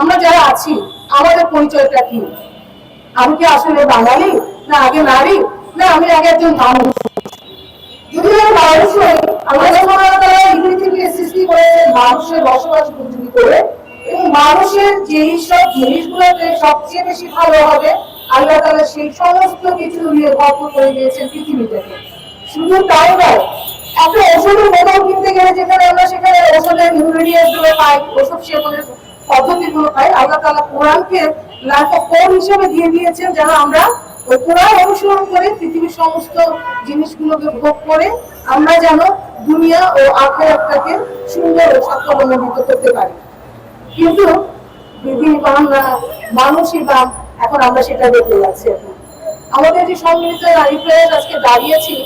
আমরা যারা আছি, আমাদের পরিচয়টা কি? আমি কি আসলে বাঙালি? না আগে নারী? না আমি আগে একজন মানুষ? বেশি ভালো হবে, আল্লাহ সেই সমস্ত কিছু ভরপুর করে তাই নয় কিনতে গেলে যেখানে আমরা সেখানে ওষুধের ইনগ্রেডিয়েন্টসগুলো পাই, ওষুধ সেবনের পদ্ধতিগুলো পাই। আল্লাহ তাআলা কোরআনকে লাইফ অফ কোড হিসেবে দিয়ে দিয়েছেন, যেন আমরা ওই কোরআন অনুসরণ করে পৃথিবীর সমস্ত জিনিসগুলোকে ভোগ করে আমরা যেন দুনিয়া ও আখেরাতটাকে সুন্দর ও করতে পারি। কিন্তু বিধি বাংলা মানুষই বা এখন আমরা সেটা দেখতে যাচ্ছি এখন। আমাদের যে সম্মিলিত নারী প্রয়াস আজকে দাঁড়িয়েছি,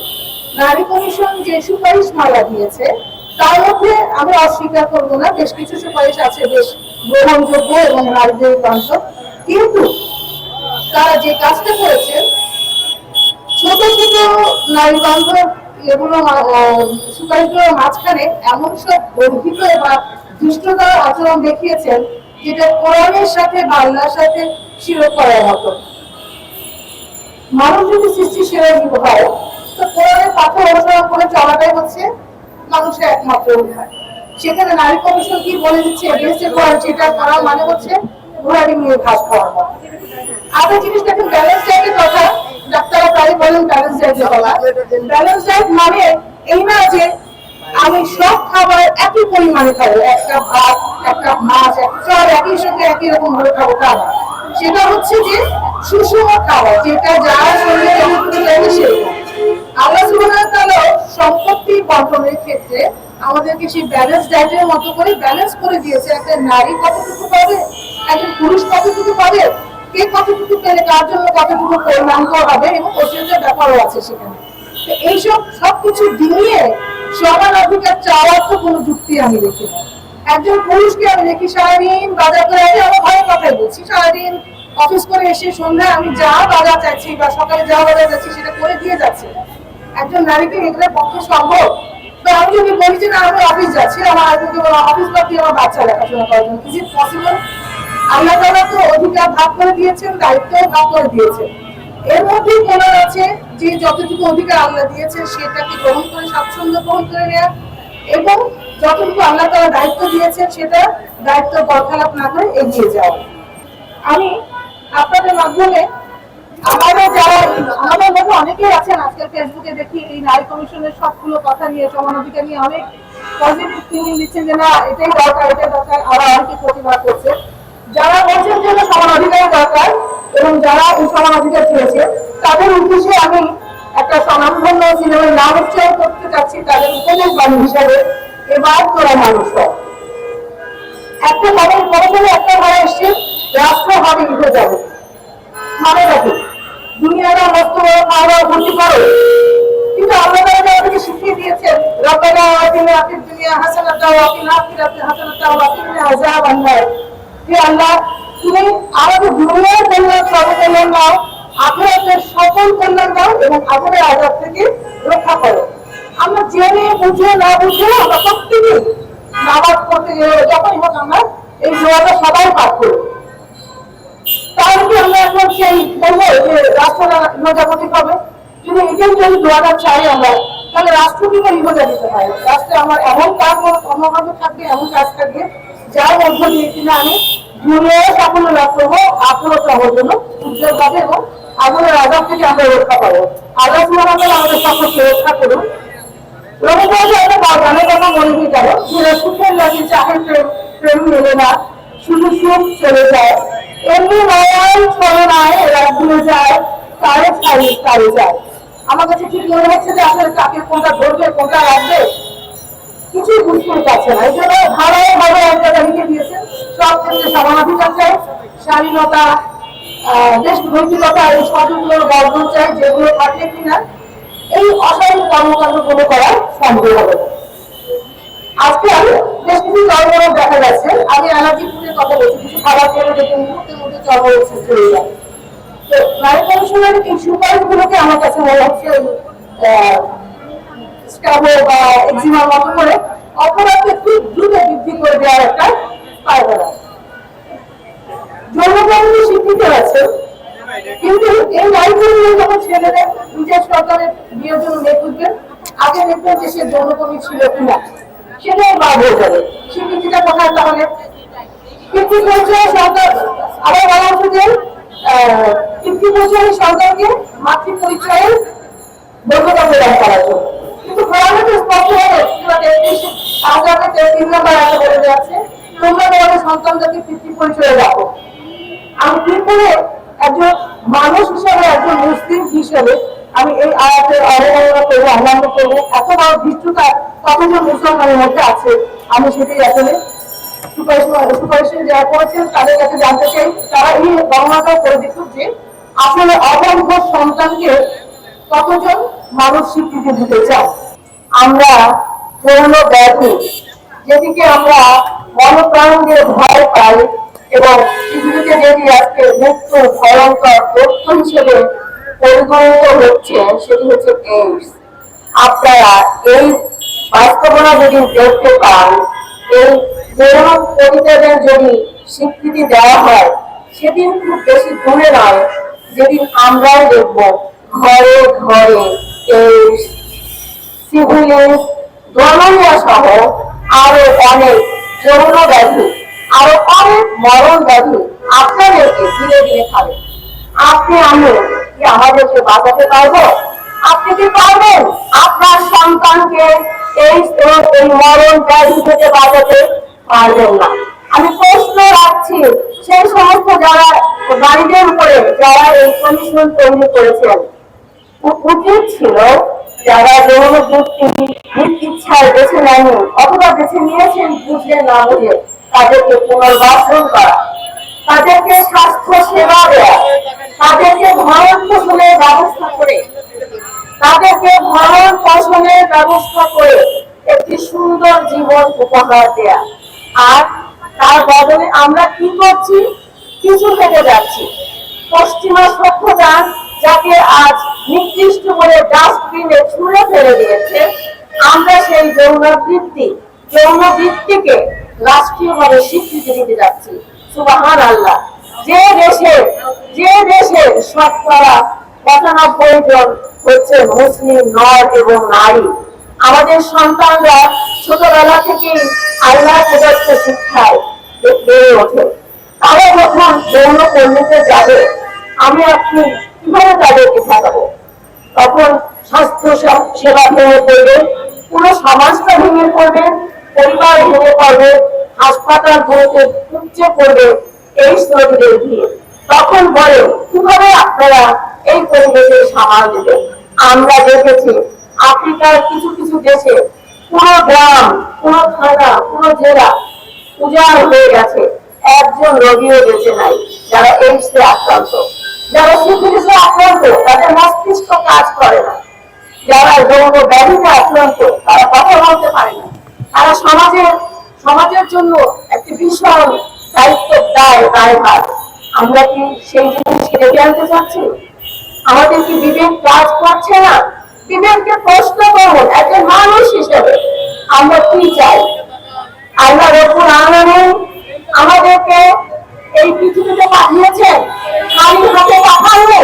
নারী কমিশন যে সুপারিশ মালা দিয়েছে তার মধ্যে আমি অস্বীকার করব না, বেশ কিছু সুপারিশ আছে, বেশ গ্রহণযোগ্য এবং বান্ধব কিন্তু তারা যে কাজটা ছোট ছোট নারী বান্ধব এগুলো সুপারিশগুলোর মাঝখানে এমন সব গর্হিত বা দুষ্টতার আচরণ দেখিয়েছেন যেটা কোরআনের সাথে বাংলার সাথে শিরোপ করার মতো। মানুষ যদি সৃষ্টিশীল হয়, তো কোরআনের পাঠ্য অনুসরণ করে চলাটাই হচ্ছে মানুষের একমাত্র অধিকার সেখানে নারী কমিশন কি বলে দিচ্ছে এগেন্সে করার যেটা করার মানে হচ্ছে ঘোড়াটি নিয়ে ঘাস খাওয়ার মতো। আরেকটা জিনিস দেখেন ব্যালেন্স ডায়েটের কথা ডাক্তাররা প্রায় বলেন ব্যালেন্স ডায়েটের কথা। ব্যালেন্স ডায়েট মানে এই না যে আমি সব খাবার একই পরিমাণে খাব, একটা ভাত, একটা মাছ, একটা সব একই সঙ্গে একই রকম ভাবে খাব তা সেটা হচ্ছে যে সুষম খাবার, যেটা যার শরীরে সেরকম আল্লাহ সুবহানাহু সম্পত্তি বন্টনের ক্ষেত্রে আমাদেরকে সেই ব্যালেন্স ডায়েটের মতো করে ব্যালেন্স করে দিয়েছে। একটা নারী কতটুকু পাবে? একজন পুরুষ কতটুকু পাবে? কে কতটুকু পেলে কার জন্য কতটুকু পরিমাণকর হবে? এবং প্রচুরের ব্যাপারও আছে সেখানে। তো এইসব সবকিছু দিয়ে সমান অধিকার চাওয়ার তো কোনো যুক্তি আমি দেখি একজন পুরুষকে আমি দেখি সারাদিন বাজার করে আমি আমার ঘরের কথাই বলছি। সারাদিন অফিস করে এসে সন্ধ্যায় আমি যা বাজার চাইছি বা সকালে যা বাজার যাচ্ছি সেটা করে দিয়ে যাচ্ছে। একজন নারীকে এগুলোর পক্ষে সম্ভব। তো আমি যদি বলি যে, না, আমি অফিস যাচ্ছি আমার আজকে অফিস বাদ দিয়ে আমার বাচ্চা দেখাশোনা করার জন্য ইজ ইট পসিবল আল্লাহ তাআলা তো অধিকার ভাগ করে দিয়েছেন দায়িত্ব ভাগ করে দিয়েছেন। এর মধ্যেই বলার আছে যে, যতটুকু অধিকার আল্লাহ দিয়েছেন, সেটাকে গ্রহণ করে, স্বাচ্ছন্দ্য গ্রহণ করে নেওয়া এবং যতটুকু আল্লাহ তাআলা দায়িত্ব দিয়েছেন, সেটা দায়িত্ব বরখালাপ না করে এগিয়ে যাওয়া। আমি আপনাদের মাধ্যমে যারা অনেকেই আছেন আজকাল ফেসবুকে দেখি এই নারী কমিশনের সবগুলো কথা নিয়ে, সমান অধিকার নিয়ে অনেক দরকার যারা বলছেন যে সমান অধিকার দরকার এবং যারা এই সমান অধিকার চেয়েছে তাদের উদ্দেশ্যে আমি একটা স্বনামধন্য সিনেমার নাম উচ্চারণ করতে চাচ্ছি, তাদের উপদেশ বাণী হিসাবে, এবার তোরা মানুষ। একটা খবর পরে একটা ভাড়া এসছে রাষ্ট্র হবে যাবে। মানে দেখো দুনিয়াটা মস্ত বড় দাওয়া ভর্তি কিন্তু আল্লাহ তাআলা আমাদেরকে শিখিয়ে দিয়েছেন, রব্বানা আতিনা ফিদ দুনিয়া হাসানাতাও ওয়া ফিল আখিরাতি হাসানাতাও ওয়া কিনা আযাবান নার হে আল্লাহ, তুমি আমাদের দুনিয়ার কল্যাণ সর্বকল্যাণ দাও আখিরাতের সকল কল্যাণ দাও এবং আগুনের আযাব থেকে রক্ষা করো। আমরা জেনে, বুঝে, না বুঝে আমরা প্রত্যেকে নামাজ পড়তে যখনই হোক আমরা এই দোয়াটা সবাই পাঠ করি তাহলে কি আমরা এখন সেই বলব ইহজাগতিক হবে যদি এটাই যদি দোয়াটা চাই আমরা, তাহলে রাষ্ট্র কীভাবে ইহজা দিতে পারে। রাষ্ট্রে আমার এমন কাজ কর্মকাণ্ড থাকবে, এমন কাজ থাকবে, যার মধ্য দিয়ে কিনা আমি দুনিয়ায় সাফল্য লাভ করব, আত্মরক্ষা হওয়ার জন্য, উজ্জ্বল পাবে এবং আগুনের আজাব থেকে আমরা রক্ষা পাবো। আল্লাহ ওয়া আমাদের সকলকে রক্ষা করুন। গানের মনে হয়ে গেল প্রেম মেলে না, শুধু সুখ যায়। এমনি নয় রাত ভুলে যায়। তারে ছাড়ি তারে যায়। আমার কাছে ঠিক মনে হচ্ছে যে আসলে তাকে কোনটা ধরবে কোনটা রাখবে? কিছুই বুঝতে পারছে না। এই জন্য ভাড়ায় ভাবে এক জায়গায় লিখে দিয়েছেন সব ক্ষেত্রে সমানাধিকার চাই স্বাধীনতা আহ, দেশ নৈতিকতা এই সবগুলোর বর্জন চাই যেগুলো থাকলে কিনা এই কর্মকাণ্ডগুলো করা সম্ভব হবে। আজকে বেশ কিছু চর্মরোগ দেখা যাচ্ছে। আমি অ্যালার্জিপুরের কথা বলছি কিছু খাবার খেলে দেখে মুহূর্তের মধ্যে চর্মরোগ সৃষ্টি হয়ে যায়। তো নারী কিন্তু সরকারের বিয়ের জন্য মেয়ে খুঁজবেন আগে যৌনকর্মী ছিল কিনা, সেটাই মা বলে যাবে। স্বীকৃতিটা কোথায় তাহলে পরিচয়ে সরকার আবার বলা হচ্ছে যে আহ, কৃত্রিম সরকারকে মাতৃ পরিচয়ে যোগ্যতা প্রদান করার জন্য। কিন্তু কোরআনে তো স্পষ্ট ভাবে সূরা 33 আয়াতে 33 নম্বর আয়াতে বলে যাচ্ছে তোমরা তোমাদের সন্তানদেরকে পিতৃ পরিচয়ে রাখো আমি কি করে একজন মানুষ হিসাবে একজন মুসলিম হিসেবে আমি এই আয়াতের অবমাননা করব অমান্য করব। এত বড় ধৃষ্টতা কতজন মুসলমানের মধ্যে আছে আমি সেটাই আসলে সুপারিশ আমরা মনপ্রাণ দিয়ে ভয় পাই এবং পৃথিবীতে যেটি আজকে মৃত্যু ভয়ঙ্কর তথ্য হিসেবে পরিগণিত হচ্ছে, সেটি হচ্ছে এইডস আপনারা এই বাস্তবতা যদি দেখতে পান, এই যৌন পরিত্যাগের যদি স্বীকৃতি দেওয়া হয়। সেদিন খুব বেশি দূরে নয়, যেদিন আমরাও দেখব ঘরে ঘরে এইডস সিভিলিস গনোরিয়া সহ আরও অনেক যৌন ব্যাধি, আরও অনেক মরণ ব্যাধি আপনাদেরকে ধীরে ধীরে খাবে। আপনি আমি কি আমাদেরকে বাঁচাতে পারব? আপনি কি পারবেন আপনার সন্তানকে এই এই মরণ ব্যাধি থেকে বাঁচাতে? পারবেন না। আমি প্রশ্ন রাখছি, সেই সমস্ত যারা গাড়িদের উপরে যারা এই কমিশন তৈরি করেছেন উচিত ছিল যারা যৌন ইচ্ছায় বেছে নেয়নি অথবা বেছে নিয়েছেন বুঝে না বুঝে, তাদেরকে পুনর্বাসন করা। তাদেরকে স্বাস্থ্য সেবা দেওয়া তাদেরকে ভরণ পোষণের ব্যবস্থা করে, তাদেরকে ভরণ পোষণের ব্যবস্থা করে একটি সুন্দর জীবন উপহার দেয়া। আর তার বদলে আমরা কি করছি? কিছু থেকে যাচ্ছি। পশ্চিমা সভ্যতা যাকে আজ নির্দিষ্ট করে ডাস্টবিনে ছুঁড়ে ফেলে দিয়েছে, আমরা সেই যৌন বৃত্তি যৌন বৃত্তিকে রাষ্ট্রীয়ভাবে স্বীকৃতি দিতে যাচ্ছি। সুবাহান আল্লাহ যে দেশে, যে দেশের শতকরা পঁচানব্বই জন হচ্ছে মুসলিম নর এবং নারী। আমাদের সন্তানরা ছোটবেলা থেকে আল্লাহ প্রদত্ত শিক্ষায় বেড়ে ওঠে। তারা যখন যৌন কর্মীতে যাবে, আমি আপনি কীভাবে তাদেরকে ঠেকাবো তখন স্বাস্থ্য সেবা ভেঙে পড়বে পুরো সমাজটা ভেঙে পড়বে পরিবার ভেঙে পড়বে, হাসপাতাল গুলোতে উপচে পড়বে এই শ্রমিকদের দিয়ে। তখন বলে, কীভাবে আপনারা এই পরিবেশে সামাল দেবেন? আমরা দেখেছি আফ্রিকার কিছু কিছু দেশে পুরো গ্রাম, পুরো থানা, পুরো জেলা উজাড় হয়ে গেছে। একজন রোগীও বেঁচে নাই, যারা এইডসে আক্রান্ত। যারা সিফিলিসে আক্রান্ত, তাদের মস্তিষ্ক কাজ করে না। যারা যৌন ব্যাধিতে আক্রান্ত, তারা কথা বলতে পারে না। তারা সমাজের সমাজের জন্য একটি ভীষণ দায়িত্ব দায় দায়ভার আমরা কি সেই জিনিসকে ডেকে আনতে চাচ্ছি? আমাদের কি বিবেক কাজ করছে না? বিবেককে প্রশ্ন করুন একজন মানুষ হিসেবে। আমরা কি চাই? আল্লাহ রব্বুল আলামিন আমাদেরকে এই পৃথিবীতে পাঠিয়েছেন। খালি হাতে পাঠানো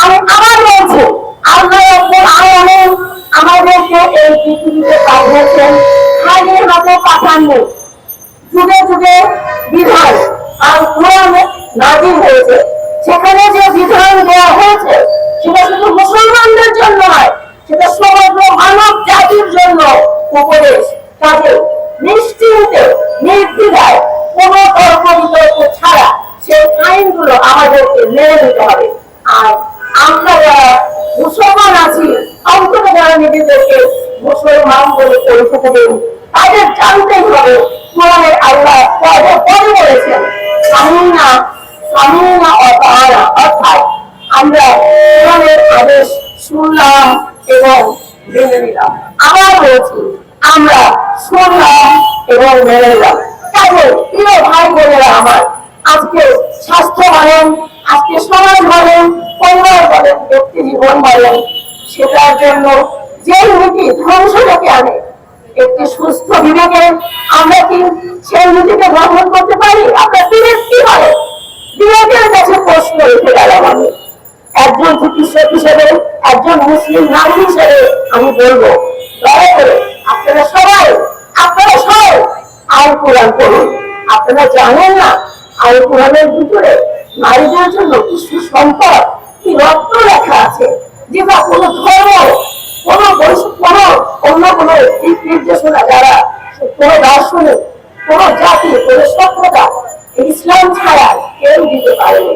আমি আবার বলছি আল্লাহ রব্বুল আলামিন আমাদেরকে এই পৃথিবীতে পাঠিয়েছেন। খালি হাতে পাঠানো। যুগে যুগে বিধান আর কোরআনে নাজিল হয়েছে। সেখানে যে বিধান দেওয়া হয়েছে সেটা শুধু মুসলমানদের জন্য নয়, সেটা সমগ্র মানব জাতির জন্য উপদেশ। কাজে নিশ্চিন্তে, নির্দ্বিধায় কোন তর্ক বিতর্ক ছাড়া সেই আইনগুলো আমাদেরকে মেনে নিতে হবে। আর আমরা যারা মুসলমান আছি, অন্তত যারা নিজেদেরকে মুসলমান বলে পরিচিত দিন তাদের জানতেই হবে, কোরআনের আল্লাহ পদে পদে বলেছেন। সামিনা সামিনা অতাহারা অর্থাৎ আমরা আদেশ শুনলাম এবং মেনে নিলাম। আবার বলছি, আমরা শুনলাম এবং মেনে নিলাম। তাহলে প্রিয় ভাই বোনেরা আমার, আজকে স্বাস্থ্য বলেন আজকে সমাজ বলেন পরিবার বলেন ব্যক্তি জীবন বলেন সেটার জন্য যে নীতি ধ্বংস ডেকে আনে, একটি সুস্থ বিবেকে আমরা কি সেই নীতিকে গ্রহণ করতে পারি? আপনার বিবেক কি বলে বিবেকের কাছে মুসলিম নারী হিসেবে আমি বলব, দয়া করে আপনারা সবাই আপনারা সবাই আল কোরআন পড়ুন। আপনারা জানেন না আল কোরআনের ভিতরে নারীদের জন্য কি সুসম্পদ কি রত্ন লেখা আছে, যেটা কোনো ধর্ম, কোনো কোনো অন্য কোনো নির্দেশনা যারা কোনো দার্শনিক, কোনো জাতি, কোনো সভ্যতা, ইসলাম ছাড়া কেউ দিতে পারেনি।